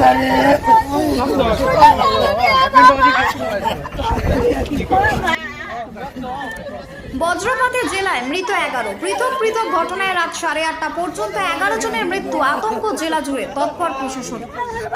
আরে বজ্রপাতে জেলায় মৃত এগারো। পৃথক পৃথক ঘটনায় রাত সাড়ে আটটা পর্যন্ত এগারো জনের মৃত্যু, আতঙ্ক জেলা জুড়ে, তৎপর প্রশাসন।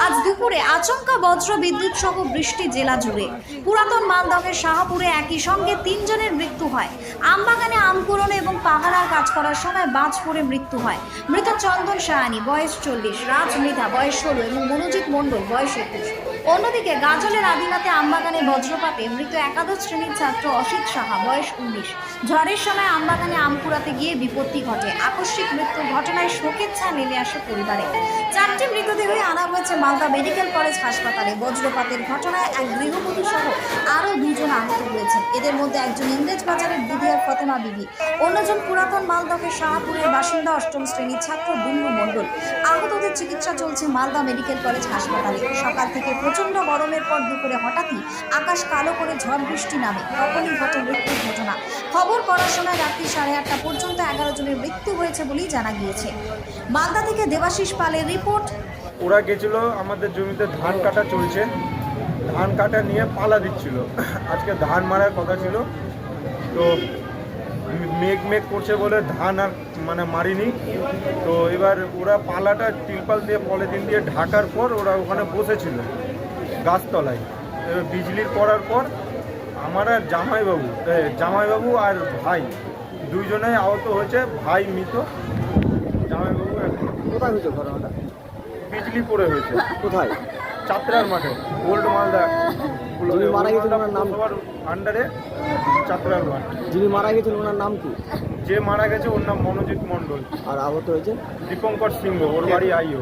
আজ দুপুরে আচমকা বজ্র বিদ্যুৎ সহ বৃষ্টি জেলা জুড়ে। পুরাতন মালদহের শাহপুরে একই সঙ্গে তিনজনের মৃত্যু হয়। আমবাগানে আম কুড়োনো এবং পাহারার কাজ করার সময় বাজ পড়ে মৃত্যু হয়। মৃত চন্দন সাহানি বয়স চল্লিশ। রাজ মৃধা, বয়স ষোলো এবং মনোজিৎ মণ্ডল, বয়স একুশ। অন্যদিকে গাজলের আদিনাতে আমবাগানে বজ্রপাতে মৃত একাদশ শ্রেণির ছাত্র অসিত সাহা, বয়স উনিশ। ঝড়ের সময় আমবাগানে আম কুড়াতে গিয়ে বিপত্তি ঘটে। আকস্মিক মৃত্যুর ঘটনায় শোকের ছায়া নেমে আসে পরিবারে। চারটি মৃতদেহই আনা হয়েছে মালদা মেডিকেল কলেজ হাসপাতালে। বজ্রপাতের ঘটনায় এক গৃহবধূ সহ আরও দুজন আহত হয়েছেন এদের মধ্যে একজন ইংরেজ বাজারের বুধিয়ার ফতেমা বিবি। অন্যজন পুরাতন মালদহের শাহপুরের বাসিন্দা অষ্টম শ্রেণির ছাত্র দুন্নু মণ্ডল। আহতদের চিকিৎসা চলছে মালদা মেডিকেল কলেজ হাসপাতালে। সকাল থেকে প্রচণ্ড গরমের পর দুপুরে হঠাৎই আকাশ কালো করে ঝড় বৃষ্টি নামে। তখনই ঘটে মৃত্যুর ঘটনা। খবর করার সময় রাত্রি সাড়ে আটটা পর্যন্ত এগারো জনের মৃত্যু হয়েছে বলেই জানা গিয়েছে। মালদা থেকে দেবাশিস পালের রিপোর্ট। ওরা গেছিল আমাদের জমিতে ধান কাটা চলছে। ধান কাটা নিয়ে পালা দিচ্ছিল। আজকে ধান মারার কথা ছিল। তো মেঘ মেঘ করছে বলে ধান আর মানে মারিনি। তো এবার ওরা পালাটা তিরপাল দিয়ে পলিথিন দিয়ে ঢাকার পর ওরা ওখানে বসেছিল। গাছতলায়। এবার বিজলির পড়ার পর আমার আর জামাইবাবু জামাইবাবু আর ভাই দুইজনেই আহত হয়েছে ভাই মৃত। জামাইবাবু কোথায় হয়েছে ঘটনাটা? বিজলি পড়ে হয়েছে। কোথায়? চাত্রার মাঠে ওল্ড মালদা যিনি মারা গেছেন ওনার নাম? আন্ডারে চাত্রার মাঠ। যিনি মারা গেছেন ওনার নাম কি? যে মারা গেছে ওর নাম মনোজিৎ মণ্ডল। আর আহত হয়েছে? দীপঙ্কর সিংহ ওর বাড়ি আইও।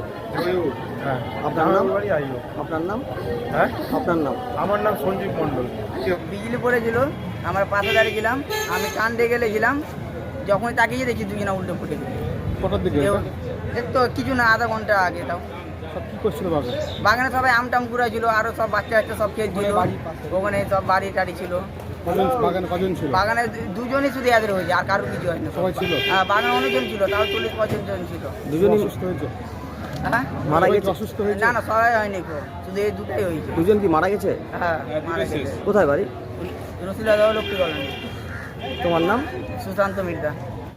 হ্যাঁ। আপনার নাম? বাড়ি আইও। আপনার নাম? হ্যাঁ? আপনার নাম? আমার নাম সঞ্জীব মণ্ডল। বিজলি পড়েছিল আমার পাশে দাঁড়িয়েছিলাম আমি কান ডেকে গেলেছিলাম যখন তাকিয়ে দেখি দুজনা উল্টো পড়ে গেছে। কটার দিকে এর তো কিছু না আধা ঘণ্টা আগে তাও। সব কি করছিল বাবা বাগানে সবাই আম টাম ঘুরাইছিল আরও সব বাচ্চা বাচ্চা সব খেয়েছিল ওখানে সব বাড়ি টাড়ি ছিল। বাগানে কজন ছিল? বাগানে দুজনই শুধু এদের হয়েছে আর কারোর কিছু হয়নি। সবাই ছিল? হ্যাঁ বাগানে অনেকজন ছিল তাও চল্লিশ পঁচিশ জন ছিল। দুজনই অসুস্থ হয়েছে? হ্যাঁ? মারা গেছে? অসুস্থ না না সবাই হয়নি কেউ। শুধু এই দুটাই হয়েছে। দুজন কি মারা গেছে? হ্যাঁ মারা গেছে। কোথায় বাড়ি? রসিলা লক্ষ্মী তোমার নাম? সুশান্ত মির্জা।